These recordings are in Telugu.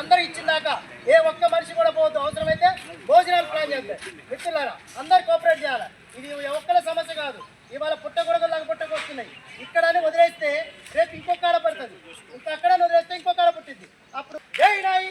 అందరూ ఇచ్చిందాక ఏ ఒక్క మనిషి కూడా పోవద్దు. అవసరమైతే భోజనాలు ప్లాన్ చేద్దాం. మిత్రులారా అందరు కోఆపరేట్ చేయాలి? ఇది ఒక్కల సమస్య కాదు. ఇవాళ పుట్టగొడగలాగా పుట్టకొస్తున్నాయి ఇక్కడనే వదిలేస్తే రేపు ఇంకొక ఆడ పడుతుంది. ఇంకా అక్కడ వదిలేస్తే ఇంకొక ఆడ పుట్టింది అప్పుడు ఏ నాయి!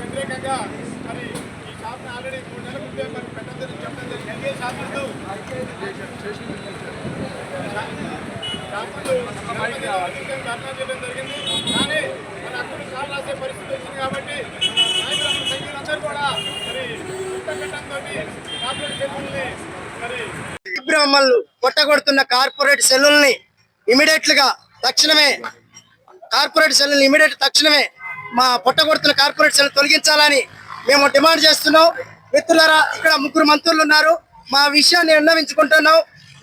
వ్యతిరేకంగా మరి ఈ షాప్ని ఆల్రెడీ మూడు నెలల ముందే మరి పెట్టదని చెప్పడం జరిగింది ఎన్ఏ షాపులు షాపులు ధర్నా చేయడం జరిగింది కానీ మన అక్కడ కాలు రాసే పరిస్థితి వచ్చింది కాబట్టి నాయకులు కూడా మరి కార్పొరేట్ చేతుల్ని మరి బ్రాహ్మణులు కొట్టగొడుతున్న కార్పొరేట్ సెల్లుల్ని ఇమీడియట్గా తక్షణమే కార్పొరేట్ సెల్లుల్ని ఇమీడియట్ తక్షణమే మా పొట్టగొడుతున్న కార్పొరేట్ సెల్ తొలగించాలని మేము డిమాండ్ చేస్తున్నాం. మిత్రులారా ఇక్కడ ముగ్గురు మంత్రులు ఉన్నారు. మా విషయాన్ని విన్నవించుకుంటున్నాం.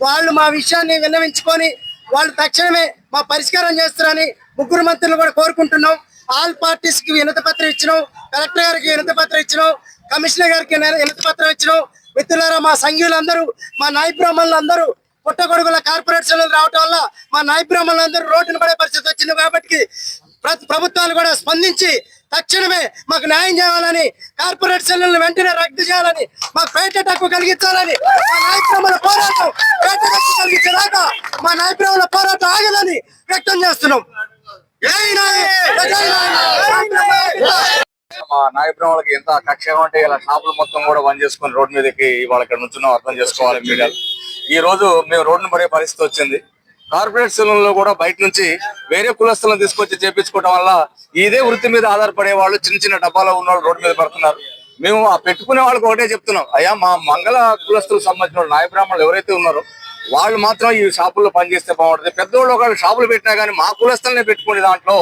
వాళ్ళు మా విషయాన్ని విన్నవించుకొని వాళ్ళు తక్షణమే మా పరిష్కారం చేస్తారని ముగ్గురు మంత్రులు కూడా కోరుకుంటున్నాం. ఆల్ పార్టీస్కి వినతి పత్రం ఇచ్చినాం. కలెక్టర్ గారికి వినతి పత్రం ఇచ్చినాం. కమిషనర్ గారికి వినతి పత్రం ఇచ్చినాం. మిత్రులారా మా సంఘీయులందరూ మా నాయ బ్రాహ్మణులు పుట్టగొడుగుల కార్పొరేషన్లు రావటం వల్ల మా నాయ బ్రాహ్మణులు రోడ్డున పడే పరిస్థితి వచ్చింది. కాబట్టి ప్రభుత్వాలు కూడా స్పందించి తక్షణమే మాకు న్యాయం చేయాలని కార్పొరేట్ సెల్లులను వెంటనే రద్దు చేయాలని మాకు పేట హక్కు కలిగించాలని మా నాయకుల పోరాటం పేట హక్కు కలిగించేదాకా మా నాయకుల పోరాటం ఆగదని వ్యక్తం చేస్తున్నాం. మా నాయబ్రహ్మలకి ఎంత కక్ష ఉంటే ఇలా షాపులు మొత్తం కూడా బంద్ చేసుకుని రోడ్డు మీదకి ఇవాళ ఇక్కడ నుంచున్నాం అర్థం చేసుకోవాలి మీడియా ఈ రోజు మేము రోడ్డును మరే పరిస్థితి వచ్చింది. కార్పొరేట్ సెలూన్లో కూడా బయట నుంచి వేరే కులస్తులను తీసుకొచ్చి చేపించుకోవడం వల్ల ఇదే వృత్తి మీద ఆధారపడే వాళ్ళు చిన్న చిన్న డబ్బాలో ఉన్న వాళ్ళు రోడ్డు మీద పడుతున్నారు. మేము ఆ పెట్టుకునే వాళ్ళకి ఒకటే చెప్తున్నాం. అయ్యా మా మంగళ కులస్తులకు సంబంధించిన వాళ్ళు నాయ బ్రాహ్మణులు ఎవరైతే ఉన్నారో వాళ్ళు మాత్రం ఈ షాపుల్లో పనిచేస్తే బాగుంటుంది. పెద్దోళ్ళు ఒకళ్ళు షాపులు పెట్టినా కానీ మా కులస్తులనే పెట్టుకునే దాంట్లో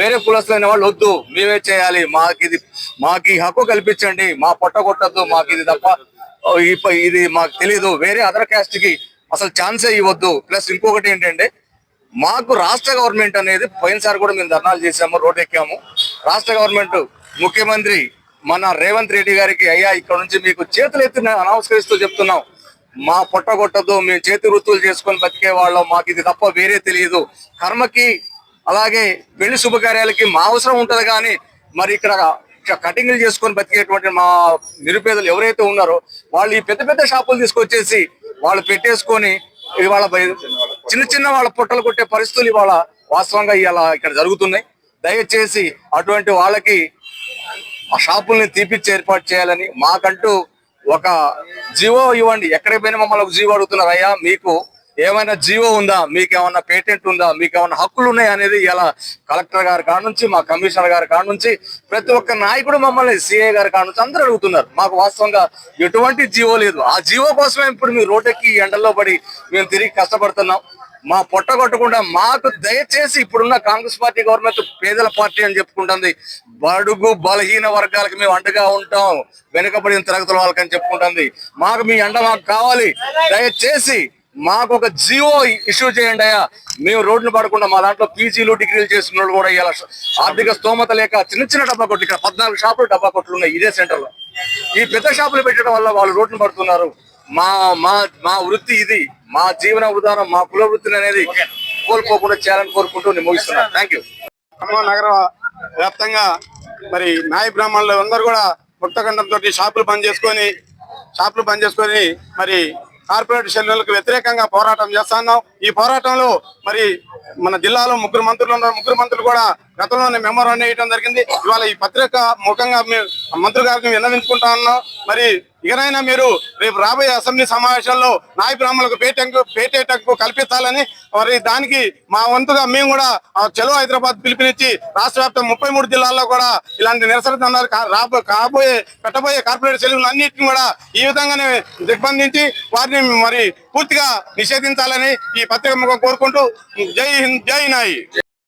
వేరే కులస్తులైన వాళ్ళు వద్దు. మేమే చేయాలి. మాకు ఇది మాకు ఈ హక్కు కల్పించండి. మా పొట్ట కొట్టద్దు. మాకు ఇది తప్ప ఇది మాకు తెలియదు వేరే అదర్ క్యాస్ట్కి అసలు ఛాన్సే ఇవ్వద్దు. ప్లస్ ఇంకొకటి ఏంటంటే మాకు రాష్ట్ర గవర్నమెంట్ అనేది పోయినసారి కూడా మేము ధర్నాలు చేసాము రోడ్ ఎక్కాము రాష్ట్ర గవర్నమెంట్ ముఖ్యమంత్రి మన రేవంత్ రెడ్డి గారికి అయ్యా ఇక్కడ నుంచి మీకు చేతులు ఎత్తి అనవసరిస్తూ చెప్తున్నాం. మా పొట్టగొట్టద్దు మేము చేతి వృత్తులు చేసుకొని బతికే వాళ్ళం. మాకు ఇది తప్ప వేరే తెలియదు. కర్మకి అలాగే పెళ్ళి శుభకార్యాలకి మా అవసరం ఉంటుంది కానీ మరి ఇక్కడ కటింగ్లు చేసుకొని బతికేటువంటి మా నిరుపేదలు ఎవరైతే ఉన్నారో వాళ్ళు ఈ పెద్ద పెద్ద షాపులు తీసుకొచ్చేసి వాళ్ళు పెట్టేసుకొని ఇవాళ చిన్న చిన్న వాళ్ళ పొట్టలు కొట్టే పరిస్థితులు ఇవాళ వాస్తవంగా ఇవాళ ఇక్కడ జరుగుతున్నాయి. దయచేసి అటువంటి వాళ్ళకి ఆ షాపుల్ని తీపిచ్చి ఏర్పాటు చేయాలని మాకంటూ ఒక జీవో ఇవ్వండి. ఎక్కడికి పోయినా మమ్మల్ని ఒక జీవో అడుగుతున్నారయ్యా మీకు ఏమైనా జీవో ఉందా? మీకు ఏమైనా పేటెంట్ ఉందా? మీకు ఏమైనా హక్కులు ఉన్నాయా అనేది ఇలా కలెక్టర్ గారి కాడ నుంచి మా కమిషనర్ గారి కాడ నుంచి ప్రతి ఒక్క నాయకుడు మమ్మల్ని సిఐ గారి కాడ నుంచి అందరూ అడుగుతున్నారు. మాకు వాస్తవంగా ఎటువంటి జీవో లేదు. ఆ జీవో కోసమే ఇప్పుడు మీ రోడ్డెక్కి ఎండల్లో పడి మేము తిరిగి కష్టపడుతున్నాం. మా పొట్టగొట్టకుండా మాకు దయచేసి ఇప్పుడున్న కాంగ్రెస్ పార్టీ గవర్నమెంట్ పేదల పార్టీ అని చెప్పుకుంటుంది. బడుగు బలహీన వర్గాలకు మేము అండగా ఉంటాం. వెనుకబడిన తరగతుల వాళ్ళకని చెప్పుకుంటుంది. మాకు మీ అండ మాకు కావాలి. దయచేసి మాకు ఒక జియో ఇష్యూ చేయండి అయ్యా. మేము రోడ్లు పడకుండా మా దాంట్లో పీజీలు డిగ్రీలు చేసిన కూడా ఇలా ఆర్థిక స్తోమత లేక చిన్న చిన్న డబ్బా కొట్లు ఇక్కడ పద్నాలుగు షాపులు డబ్బా కొట్లు ఉన్నాయి ఇదే సెంటర్లో ఈ పెద్ద షాపులు పెట్టడం వల్ల వాళ్ళు రోడ్లు పడుతున్నారు. మా మా మా వృత్తి ఇది. మా జీవన ఉదాహరణ మా కుల వృత్తిని అనేది కోల్పోకుండా చేయాలని కోరుకుంటూ నేను ముగిస్తున్నాను థ్యాంక్ యూ నగర వ్యాప్తంగా మరి నాయ బ్రాహ్మణులు అందరూ కూడా ముక్తఖండంతో షాపులు బంద్ చేసుకొని షాపులు బంద్ చేసుకొని మరి కార్పొరేట్ సెల్లులకు వ్యతిరేకంగా పోరాటం చేస్తున్నాం ఈ పోరాటంలో మరి మన జిల్లాలో ముగ్గురు మంత్రులు ఉన్నారు. ముగ్గురు మంత్రులు కూడా గతంలోనే మెమోరాండం వేయడం జరిగింది. ఇవాళ ఈ పత్రిక ముఖంగా మేము మంత్రి గారికి విన్నవించుకుంటా ఉన్నాం. మరి ఇకనైనా మీరు రేపు రాబోయే అసెంబ్లీ సమావేశంలో నాయ బ్రాహ్మణులకు పేటెంకు పేటేటకు కల్పించాలని మరి దానికి మా వంతుగా మేము కూడా ఆ చలో హైదరాబాద్ పిలుపునిచ్చి రాష్ట్ర వ్యాప్తం ముప్పై మూడు జిల్లాల్లో కూడా ఇలాంటి నిరసన దండాలు రాబో కాబోయే పెట్టబోయే కార్పొరేట్ సెలవులు అన్నింటిని కూడా ఈ విధంగానే దిగ్బంధించి వారిని మరి పూర్తిగా నిషేధించాలని ఈ పత్రిక ముఖం కోరుకుంటూ జై హింద్ జై నాయి.